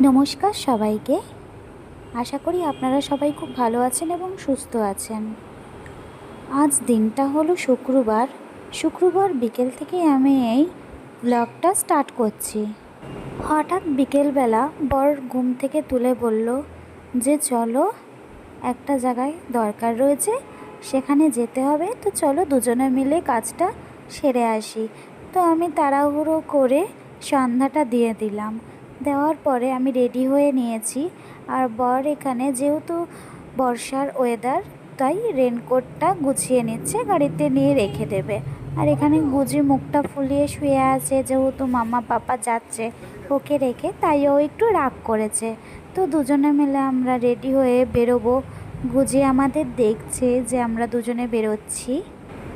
নমস্কার সবাইকে। আশা করি আপনারা সবাই খুব ভালো আছেন এবং সুস্থ আছেন। আজ দিনটা হলো শুক্রবার। শুক্রবার বিকেল থেকে আমি এই ব্লগটা স্টার্ট করছি। হঠাৎ বিকেলবেলা বর ঘুম থেকে তুলে বলল যে, চলো, একটা জায়গায় দরকার রয়েছে, সেখানে যেতে হবে। তো চলো দুজনে মিলে কাজটা সেরে আসি। তো আমি তাড়াহুড়ো করে সন্ধ্যাটা দিয়ে দিলাম। দেওয়ার পরে আমি রেডি হয়ে নিয়েছি। আর বর এখানে যেহেতু বর্ষার ওয়েদার, তাই রেনকোটটা গুছিয়ে নিচ্ছে, গাড়িতে নিয়ে রেখে দেবে। আর এখানে গুজি মুখটা ফুলিয়ে শুয়ে আছে, যেহেতু মামা পাপা যাচ্ছে ওকে রেখে, তাই ও একটু রাগ করেছে। তো দুজনে মিলে আমরা রেডি হয়ে বেরোবো। গুজি আমাদের দেখছে যে আমরা দুজনে বেরোচ্ছি।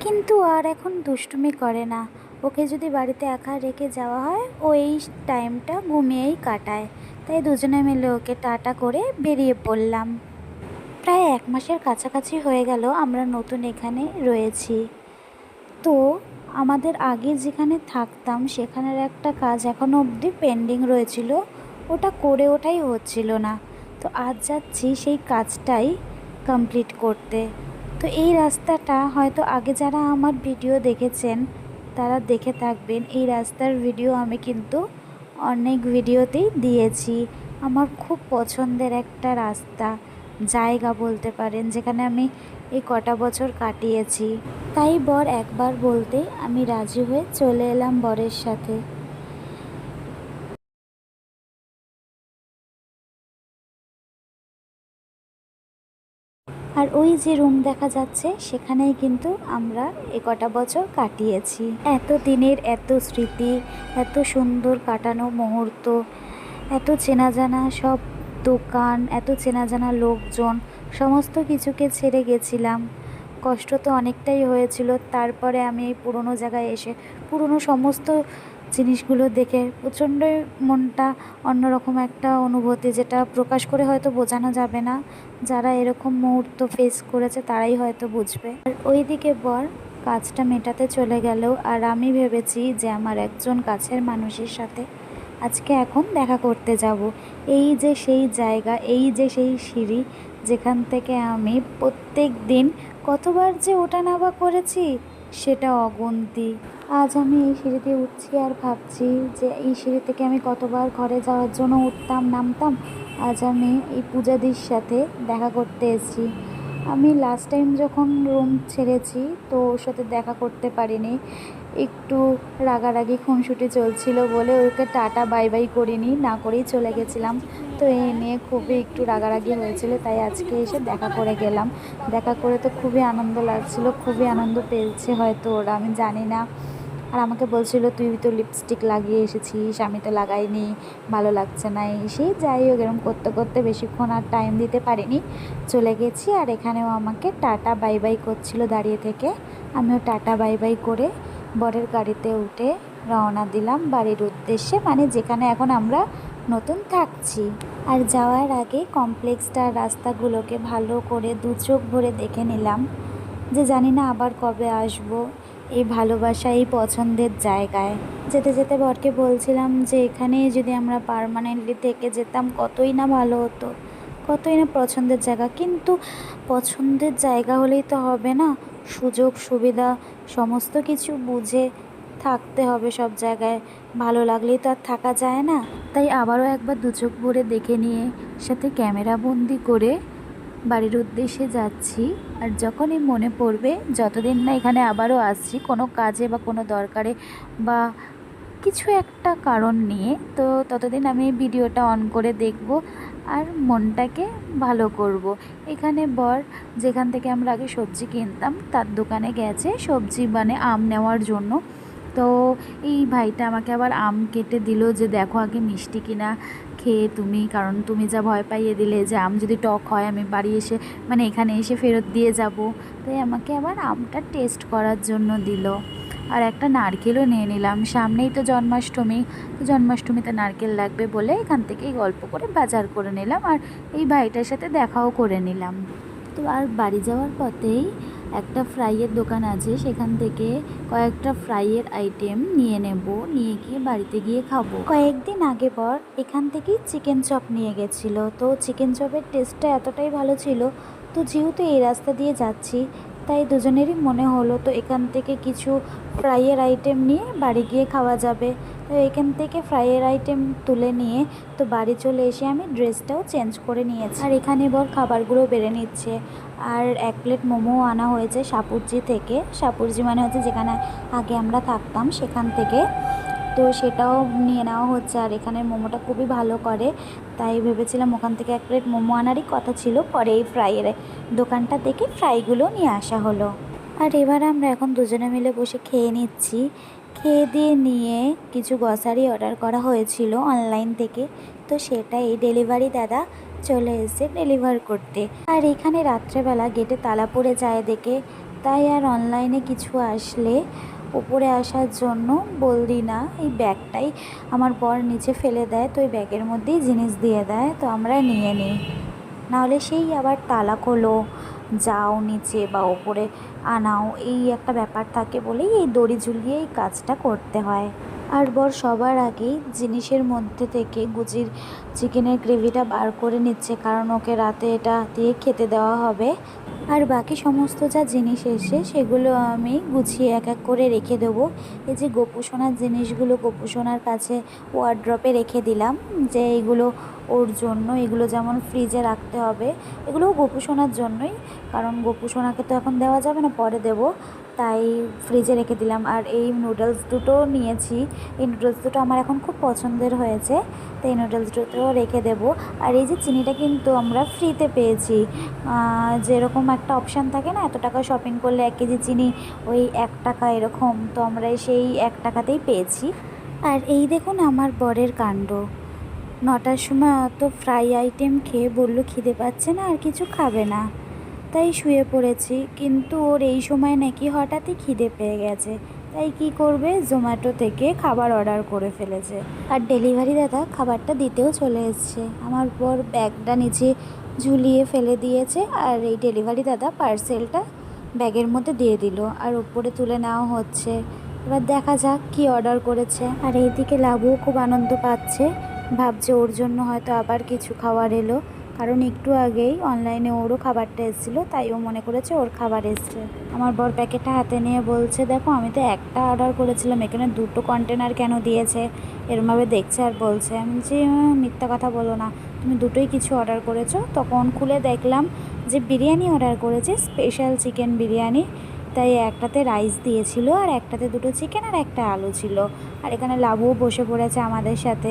কিন্তু আর এখন দুষ্টুমি করে না। ওকে যদি বাড়িতে একা রেখে যাওয়া হয়, ও এই টাইমটা ঘুমিয়েই কাটায়। তাই দুজনে মিলে ওকে টাটা করে বেরিয়ে পড়লাম। প্রায় এক মাসের কাছাকাছি হয়ে গেল আমরা নতুন এখানে রয়েছি। তো, আমাদের আগে যেখানে থাকতাম, সেখানের একটা কাজ এখনও অবধি পেন্ডিং রয়েছিল। ওটা করে ওঠাই হচ্ছিল না। তো আজ যাচ্ছি সেই কাজটাই কমপ্লিট করতে। তো এই রাস্তাটা হয়তো আগে যারা আমার ভিডিও দেখেছেন তারা দেখে থাকবেন। এই রাস্তার ভিডিও আমি কিন্তু অনেক ভিডিওতেই দিয়েছি। আমার খুব পছন্দের একটা রাস্তা, জায়গা বলতে পারেন, যেখানে আমি এই কটা বছর কাটিয়েছি। তাই বর একবার বলতে আমি রাজি হয়ে চলে এলাম বরের সাথে। আর ওই যে রুম দেখা যাচ্ছে, সেখানেই কিন্তু আমরা এ কটা বছর কাটিয়েছি। এত দিনের এত স্মৃতি, এত সুন্দর কাটানো মুহূর্ত, এত চেনা জানা সব দোকান, এত চেনা জানা লোকজন, সমস্ত কিছুকে ছেড়ে গেছিলাম। কষ্ট তো অনেকটাই হয়েছিল, তারপরে আমি এই পুরনো জায়গায় এসে, পুরনো সমস্ত জিনিসগুলো দেখে প্রচণ্ডই মনটা অন্যরকম একটা অনুভূতি, যেটা প্রকাশ করে হয়তো বোঝানো যাবে না। যারা এরকম মুহূর্ত ফেস করেছে, তারাই হয়তো বুঝবে। আর ওইদিকে বর কাজটা মেটাতে চলে গেল, আর আমি ভেবেছি যে আমার একজন কাছের মানুষের সাথে আজকে এখন দেখা করতে যাব। এই যে সেই জায়গা, এই যে সেই সিঁড়ি যেখান থেকে আমি প্রত্যেক দিন কতবার যে ওঠা নামা করেছি সেটা অগুন্তি। আজ আমি এই সিঁড়ি দিয়ে উঠছি আর ভাবছি যে এই সিঁড়ি থেকে আমি কতবার ঘরে যাওয়ার জন্য উঠতাম, নামতাম, আজ আমি এই পূজাদির সাথে দেখা করতে এসেছি। আমি লাস্ট টাইম যখন রুম ছেড়েছি তো ওর সাথে দেখা করতে পারিনি। একটু রাগারাগি খুনসুটি চলছিল বলে ওকে টাটা বাই বাই করিনি, না করেই চলে গেছিলাম। তো এই নিয়ে খুবই একটু রাগারাগি হয়েছিল, তাই আজকে এসে দেখা করে গেলাম। দেখা করে তো খুবই আনন্দ লাগছিল, খুবই আনন্দ পেয়েছে হয়তো ওরা, আমি জানি না। আর আমাকে বলছিল, তুই তো লিপস্টিক লাগিয়ে এসেছিস, আমি তো লাগাইনি, ভালো লাগছে না। এই সেই যাই হোক এরকম করতে করতে বেশিক্ষণ আর টাইম দিতে পারিনি। চলে গেছি আর এখানেও আমাকে টাটা বাই বাই করছিল দাঁড়িয়ে থেকে। আমিও টাটা বাই বাই করে বরের গাড়িতে উঠে রওনা দিলাম বাড়ির উদ্দেশ্যে। মানে যেখানে এখন আমরা থাকছি। আর যাওয়ার আগে কমপ্লেক্সটার রাস্তাগুলোকে ভালো করে দু চোখ ভরে দেখে নিলাম যে জানি না আবার কবে আসব এই ভালোবাসা, এই পছন্দের জায়গায়। যেতে যেতে বরকে বলছিলাম যে এখানে যদি আমরা পারমানেন্টলি থেকে যেতাম কতই না ভালো হতো, কতই না পছন্দের জায়গা। কিন্তু পছন্দের জায়গা হলেই তো হবে না। সুযোগ, সুবিধা, সমস্ত কিছু বুঝে থাকতে হবে সব জায়গায়। ভালো লাগলেই তো আর থাকা যায় না। তাই আবারও একবার দু চোখ ভরে দেখে নিয়ে সাথে ক্যামেরা বন্দি করে বাড়ির উদ্দেশ্যে যাচ্ছি। আর যখনই মনে পড়বে, যতদিন না এখানে আবারও আসছি, কোনো কাজে বা কোনো দরকারে বা কিছু একটা কারণ নিয়ে, তো ততদিন আমি ভিডিওটা অন করে দেখব আর মনটাকে ভালো করব। এখানে বর, যেখান থেকে আমরা আগে সবজি কিনতাম, তার দোকানে গেছে সবজি মানে আম নেওয়ার জন্য। তো এই ভাইটা আমাকে আবার আম কেটে দিল যে, দেখো আগে মিষ্টি কিনা খেয়ে তুমি, কারণ তুমি যা ভয় পাইয়ে দিলে যে, আম যদি টক হয়, আমি বাড়ি এসে মানে এখানে এসে ফেরত দিয়ে যাব। তাই আমাকে আবার আমটা টেস্ট করার জন্য দিল। আর একটা নারকেলও নিয়ে নিলাম। সামনেই তো জন্মাষ্টমী, তো জন্মাষ্টমীতে নারকেল লাগবে বলে এখান থেকেই গল্প করে বাজার করে নিলাম। আর এই ভাইটার সাথে দেখাও করে নিলাম। তো আর বাড়ি যাওয়ার পথেই একটা ফ্রাইয়ের দোকান আছে, সেখান থেকে কয়েকটা ফ্রাইয়ের আইটেম নিয়ে নেব, নিয়ে গিয়ে বাড়িতে গিয়ে খাব। কয়েকদিন আগে পর এখান থেকেই চিকেন চপ নিয়ে গেছিল। তো চিকেন চপের টেস্টটা এতটাই ভালো ছিল। তো যেহেতু এই রাস্তা দিয়ে যাচ্ছি তাই দুজনেরই মনে হলো, তো এখান থেকে কিছু ফ্রাইয়ের আইটেম নিয়ে বাড়ি গিয়ে খাওয়া যাবে। তো এখান থেকে ফ্রাইয়ের আইটেম তুলে নিয়ে, তো বাড়ি চলে এসে আমি ড্রেসটাও চেঞ্জ করে নিয়েছি। আর এখানে বল খাবারগুলো বেড়ে নিচ্ছে। আর এক প্লেট মোমো আনা হয়েছে সাপুরজি থেকে। সাপুরজি মানে হচ্ছে যেখানে আগে আমরা থাকতাম, সেখান থেকে তো সেটাও নিয়ে নেওয়া হচ্ছে। আর এখানের মোমোটা খুবই ভালো করে। তাই ভেবেছিলাম ওখান থেকে এক প্লেট মোমো আনারই কথা ছিল। পরে এই ফ্রাইয়ের দোকানটা থেকে ফ্রাইগুলো নিয়ে আসা হলো। আর এবার আমরা এখন দুজনে মিলে বসে খেয়ে নিচ্ছি। খেয়ে দিয়ে নিয়ে কিছু গ্রসারি অর্ডার করা হয়েছিল অনলাইন থেকে। তো সেটা এই ডেলিভারি দাদা চলে এসে ডেলিভার করতে। আর এখানে রাত্রেবেলা গেটে তালা পড়ে যায় দেখে। তাই আর অনলাইনে কিছু আসলে উপরে আসার জন্য বলদি না, এই ব্যাগটাই আমার বর নিচে ফেলে দেয়, তো এই ব্যাগের মধ্যেই জিনিস দিয়ে দেয়, তো আমরা নিয়ে নিই। নাহলে সেই আবার তালা খোলো, যাও নিচে বা ওপরে আনাও, এই একটা ব্যাপার থাকে বলেই এই দড়ি ঝুলিয়ে এই কাজটা করতে হয়। আর বর সবার আগেই জিনিসের মধ্যে থেকে গুজির চিকেনের গ্রেভিটা বার করে নিচ্ছে, কারণ ওকে রাতে এটা দিয়ে খেতে দেওয়া হবে। আর বাকি সমস্ত যা জিনিস এসে সেগুলো আমি গুছিয়ে এক এক করে রেখে দেবো। এই যে গোপুসোনার জিনিসগুলো গোপুসোনার কাছে ওয়ার্ড্রপে রেখে দিলাম, যে এগুলো ওর জন্য এগুলো যেমন ফ্রিজে রাখতে হবে, এগুলোও গোপুসোনার জন্যই, কারণ গোপুসোনাকে তো এখন দেওয়া যাবে না, পরে দেবো। তাই ফ্রিজে রেখে দিলাম। আর এই নুডলস দুটো নিয়েছি, এই নুডলস দুটো আমার এখন খুব পছন্দের হয়েছে, তো এই নুডলস দুটো রেখে দেবো। আর এই যে চিনিটা কিন্তু আমরা ফ্রিতে পেয়েছি যেরকম একটা অপশান থাকে না, এত টাকা শপিং করলে এক কেজি চিনি ওই এক টাকা এরকম, তো আমরা সেই এক টাকাতেই পেয়েছি। আর এই দেখুন আমার বরের কাণ্ড। নটার সময় অত ফ্রাই আইটেম খেয়ে বলল, খিদে পাচ্ছে না আর কিছু খাবে না। তাই শুয়ে পড়েছি, কিন্তু ওর এই সময় নাকি হঠাৎই খিদে পেয়ে গেছে। তাই কি করবে? জোম্যাটো থেকে খাবার অর্ডার করে ফেলেছে। আর ডেলিভারি দাদা খাবারটা দিতেও চলে এসছে। আমার পর ব্যাগটা নিচে ঝুলিয়ে ফেলে দিয়েছে আর এই ডেলিভারি দাদা পার্সেলটা ব্যাগের মধ্যে দিয়ে দিল আর উপরে তুলে নেওয়া হচ্ছে। এবার দেখা যাক কি অর্ডার করেছে। আর এইদিকে লাভও খুব আনন্দ পাচ্ছে। ভাবছে ওর জন্য হয়তো আবার কিছু খাবার এলো। কারণ একটু আগেই অনলাইনে ওরও খাবারটা এসেছিল, তাই ও মনে করেছে ওর খাবার এসছে। আমার বর প্যাকেটটা হাতে নিয়ে বলছে, দেখো, আমি তো একটা অর্ডার করেছিলাম, এখানে দুটো কন্টেনার কেন দিয়েছে? এরমভাবে দেখছে আর বলছে। আমি যে মিথ্যা কথা বলো না। তুমি দুটোই কিছু অর্ডার করেছ? তখন খুলে দেখলাম যে বিরিয়ানি অর্ডার করেছে স্পেশাল চিকেন বিরিয়ানি। তাই একটাতে রাইস দিয়েছিল, আর একটাতে দুটো চিকেন আর একটা আলু ছিল। আর এখানে লাবুও বসে পড়েছে আমাদের সাথে।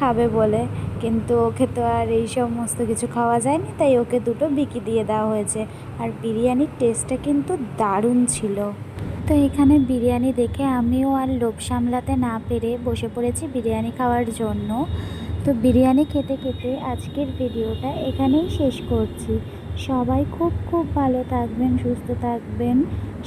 খাবে বলে। কিন্তু ওকে তো আর এই সমস্ত কিছু খাওয়া যায়নি, তাই ওকে দুটো বিকি দিয়ে দেওয়া হয়েছে। আর বিরিয়ানির টেস্টটা কিন্তু দারুণ ছিল। তো এখানে বিরিয়ানি দেখে আমিও আর লোভ সামলাতে না পেরে বসে পড়েছি বিরিয়ানি খাওয়ার জন্য। তো বিরিয়ানি খেতে খেতে আজকের ভিডিওটা এখানেই শেষ করছি। সবাই খুব খুব ভালো থাকবেন, সুস্থ থাকবেন,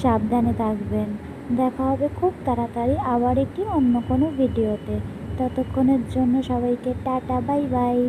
সাবধানে থাকবেন। দেখা হবে খুব তাড়াতাড়ি আবার একটি অন্য কোনো ভিডিওতে। ততক্ষণের জন্য সবাইকে টাটা বাই বাই।